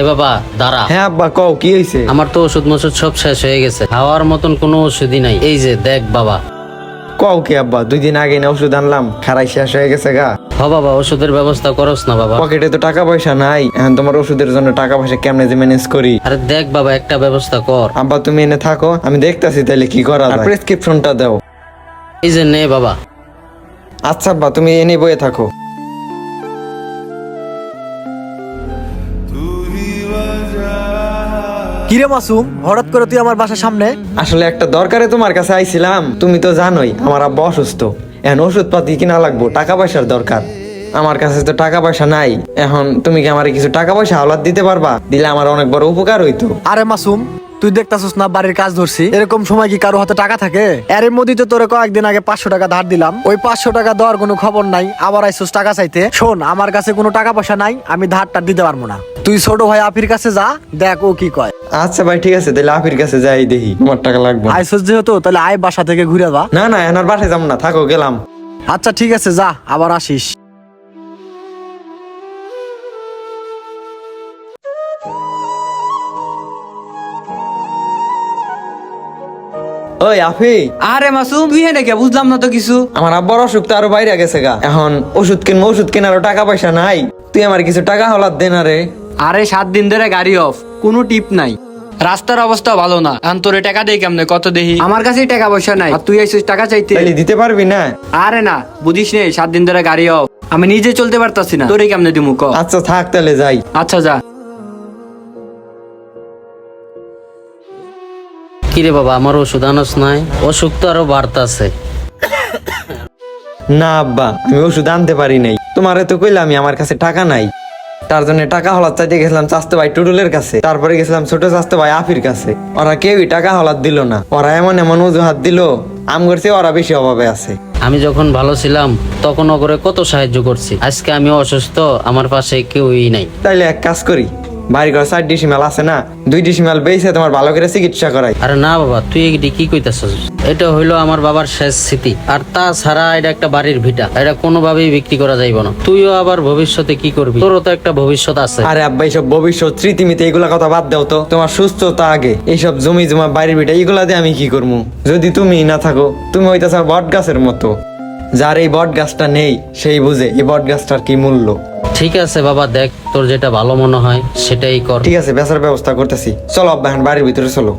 এ বাবা দাঁড়া। হ্যাঁ আব্বা কও কি হয়েছে আমার তো ওষুধ মষুধ সব শেষ হয়ে গেছে। খাওয়ার মতন কোনো ওষুধই নাই। এই যে দেখ বাবা। কও কি আব্বা দুই দিন আগে না ওষুধ আনলাম খারাই শেষ হয়ে গেছে গা। হ বাবা ওষুধের ব্যবস্থা করস না বাবা। পকেটে তো টাকা পয়সা নাই এখন তোমার ওষুধের জন্য টাকা পয়সা কেমনে যে ম্যানেজ করি? আরে দেখ বাবা একটা ব্যবস্থা কর। আব্বা তুমি এনে থাকো আমি দেখতাছি তাহলে কি করা যায়। প্রেসক্রিপশনটা দাও। এই যে নে বাবা। আচ্ছা আব্বা তুমি এনে বয়ে থাকো। কিরে মাসুম হঠাৎ করে তুই আমার বাসার সামনে? আসলে একটা দরকারে তোমার কাছে আইছিলাম। তুমি তো জানোই আমার আব্বা অসুস্থ। এখন ওষুধ পাতি কিনা লাগবো টাকা পয়সার দরকার। আমার কাছে তো টাকা পয়সা নাই। এখন তুমি কি আমার কিছু টাকা পয়সা হাওলাত দিতে পারবা? দিলে আমার অনেক বড় উপকার হইতো। আরে মাসুম তুই দেখতাছিস না বাড়ির কাজ ধরছি? এরকম সময় কি কারও হাতে টাকা থাকে? এর মধ্যে তো তোরে কয়েকদিন আগে পাঁচশো টাকা ধার দিলাম। ওই পাঁচশো টাকা দেওয়ার কোনো খবর নাই আবার আইসুস টাকা চাইতে। শোন আমার কাছে কোনো টাকা পয়সা নাই আমি ধারটা দিতে পারব না। তুই ছোট ভাই আপির কাছে যা দেখ ও কি কয়। আচ্ছা ভাই ঠিক আছে তাহলে আপির কাছে যাই দেখি তোমার টাকা লাগবে। আইসুস যেহেতু তাহলে আয় বাসা থেকে ঘুরে যা। না না এনার বাসায় যাম না থাকো গেলাম। আচ্ছা ঠিক আছে যা আবার আসিস। ওই আফি। আরে মাসুম তুই হেনে কে? বুঝলাম না তো কিছু। আমার আব্বার অসুখ তো আরও বাইরে গেছে গা। এখন ওষুধ কিনবো ওষুধ কেনারও টাকা পয়সা নাই। তুই আমার কিছু টাকা হলাত দে না রে। আরে সাত দিন ধরে গাড়ি অফ কোনো টিপ নাই। রাস্তার অবস্থা ভালো না। এখন তোরে টাকা দেই কেমনে? কত দেহি? আমার কাছেই টাকা পয়সা নাই। আর তুই আইসিস টাকা চাইতে। তাইলে দিতে পারবি না? আরে না বুঝিস নেই সাত দিন ধরে গাড়ি অফ আমি নিজে চলতে পারতাছি না। তোরে কেমনে দিমু ক? আচ্ছা থাক তাহলে যাই। আচ্ছা যা। কিরে বাবা আমার ওষুধ আনস নাই? অসুখ তো আরও বাড়তাছে। না আব্বা আমি ওষুধ আনতে পারি নাই। তোমারে তো কইলাম আমি আমার কাছে টাকা নাই। তার জন্য টাকা হলাত চাইতে গেছিলাম চাস্তে ভাই টুডুলের কাছে। তারপরে গেছিলাম ছোট চাস্তে ভাই আফির কাছে। ওরা কেউই টাকা হলাত দিল না। ওরা এমন এমন অজুহাত দিল আম করছে ওরা বেশি অভাবে আছে। আমি যখন ভালো ছিলাম তখন ওগরে কত সাহায্য করছি। আজকে আমি অসুস্থ আমার পাশে কেউই নাই। তাইলে এক কাজ করি বাড়ি ঘর চার ডিসিমাল আছে না দুই ডিসিমাল তোমার ভালো করে চিকিৎসা করাই। আরে না বাবা তুই এটি কি কইতাছস? এটা হইল আমার বাবার শেষ স্মৃতি। আর তাছাড়া এটা একটা বাড়ির ভিটা। এটা কোনোভাবেই বিক্রি করা যাইব না। তুইও আবার ভবিষ্যতে কি করবি? তোরও তো একটা ভবিষ্যৎ আছে। আরে আব্বা এইসব ভবিষ্যৎ স্মৃতিমিতে এগুলা কথা বাদ দাও তো। তোমার সুস্থতা আগে। এইসব জমি জমা বাড়ির বিটা এগুলা দিয়ে আমি কি করব? যদি তুমি না থাকো তুমি হইতেছ বট গাছের মতো। যার এই বট গাছটা নেই সেই বুঝে এই বট গাছটার কি মূল্য? ঠিক আছে বাবা দেখ তোর যেটা ভালো মনে হয় সেটাই কর। ঠিক আছে বেচার ব্যবস্থা করতেছি। চলো আব্বা এখন বাড়ির ভিতরে চলো।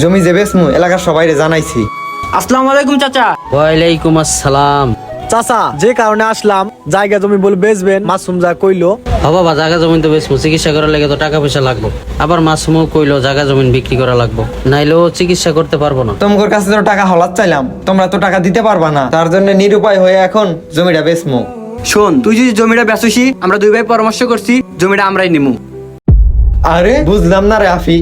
জমি যে বেসমু এলাকার সবাই জানাইছি। আসসালামু আলাইকুম চাচা। ওয়ালাইকুম আসসালাম। চাচা যে কারণে আসলাম জায়গা তুমি বলে বেচবেন মাসুম যা কইলো। হ বাবা জায়গা জমিন তো বেশ চিকিৎসা করার লাগে তো টাকা পয়সা লাগবে। আবার মাসুমও কইলো জায়গা জমিন বিক্রি করা লাগবে। নাইলেও চিকিৎসা করতে পারব না। তোমার কাছে তো টাকা হলাত চাইলাম তোমরা তো টাকা দিতে পারবা না। তার জন্য নিরুপায় হয়ে এখন জমিটা বেসমু শোন তুই যদি জমিটা বেচুসি আমরা দুই ভাই পরামর্শ করছি জমিটা আমরাই নিমু। আরে বুঝলাম না রে আফি।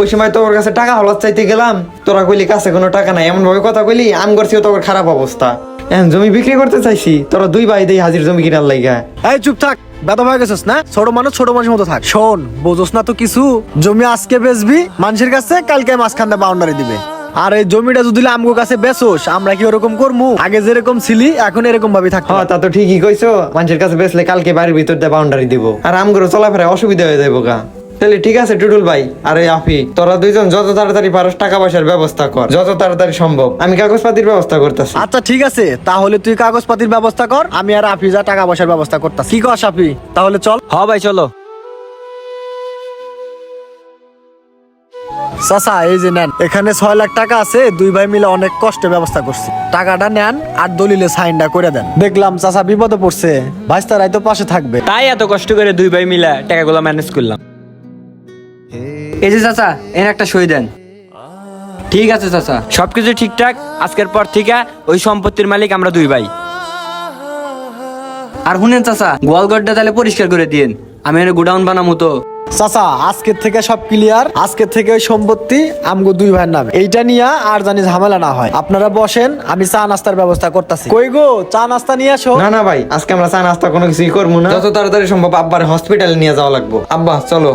ওই সময় তোর কাছে টাকা হলাত চাইতে গেলাম তোরা কইলি কাছে কোনো টাকা নাই এমন ভাবে কথা কইলি আম করছি তোর খারাপ অবস্থা। এখন জমি বিক্রি করতে চাইছি তোরা দুই ভাই দেই হাজির জমি কিনার লাইগা। এই চুপ থাক বেদা হয়ে গেছিস না? ছোট মানুষ ছোট মানুষের মতো থাক। শোন বোঝোস না তো কিছু? জমি আজকে বেচবি মানুষের কাছে কালকে মাঝখান দিয়ে বাউন্ডারি দিবে। আর এই জমিটা যদি আমগো কাছে বেচোস আমরা কি ওরকম করমু? আগে যেরকম ছিলি এখন এরকম ভাবে থাকতে হ্যাঁ তা তো ঠিকই কইছো। মানুষের কাছে বেচলে কালকে বাড়ির ভিতর দিয়ে বাউন্ডারি দিব। আর আম করে চলাফেরা অসুবিধা হয়ে যাব গা তাহলে ঠিক আছে টুটুল ভাই। আরে আফি তোরা দুইজন যত তাড়াতাড়ি পারস টাকা পয়সার ব্যবস্থা কর। যত তাড়াতাড়ি সম্ভব। আমি কাগজপাতির ব্যবস্থা করতেছি। আচ্ছা ঠিক আছে। তাহলে তুই কাগজপাতির ব্যবস্থা কর আমি আর আফি যা টাকা পয়সার ব্যবস্থা করতাম কি কর আফি তাহলে চল। হ ভাই চলো। চাচা এই যে নেন এখানে ছয় লাখ টাকা আছে দুই ভাই মিলে অনেক কষ্টে ব্যবস্থা করছি। টাকাটা নেন আর দলিলে সাইনটা করে দেন। দেখলাম চাচা বিপদে পড়ছে। ভাইস্তারাই তো পাশে থাকবে। তাই এত কষ্ট করে দুই ভাই মিলা টাকাগুলো ম্যানেজ করলাম। এই যে চাচা এর একটা সই দেন। ঠিক আছে চাচা। সবকিছু ঠিকঠাক? আজকের পর থেকে ওই সম্পত্তির মালিক আমরা দুই ভাই। আর শুনেন চাচা গোয়ালগড়টা তাহলে পরিষ্কার করে দিন আমি এনে গোডাউন বানামু তো। চাচা আজকের থেকে সব ক্লিয়ার আজকের থেকে ওই সম্পত্তি আমগো দুই ভাইয়ের নামে। এইটা নিয়ে আর জানি ঝামেলা না হয়। আপনারা বসেন আমি চা নাস্তার ব্যবস্থা করতেছি। কই গো চা নাস্তা নিয়ে আসো। না না ভাই আজকে আমরা চা নাস্তা কোনো কিছুই করব না। যত তাড়াতাড়ি সম্ভব আব্বার হসপিটালে নিয়ে যাওয়া লাগবো। আব্বা চলো।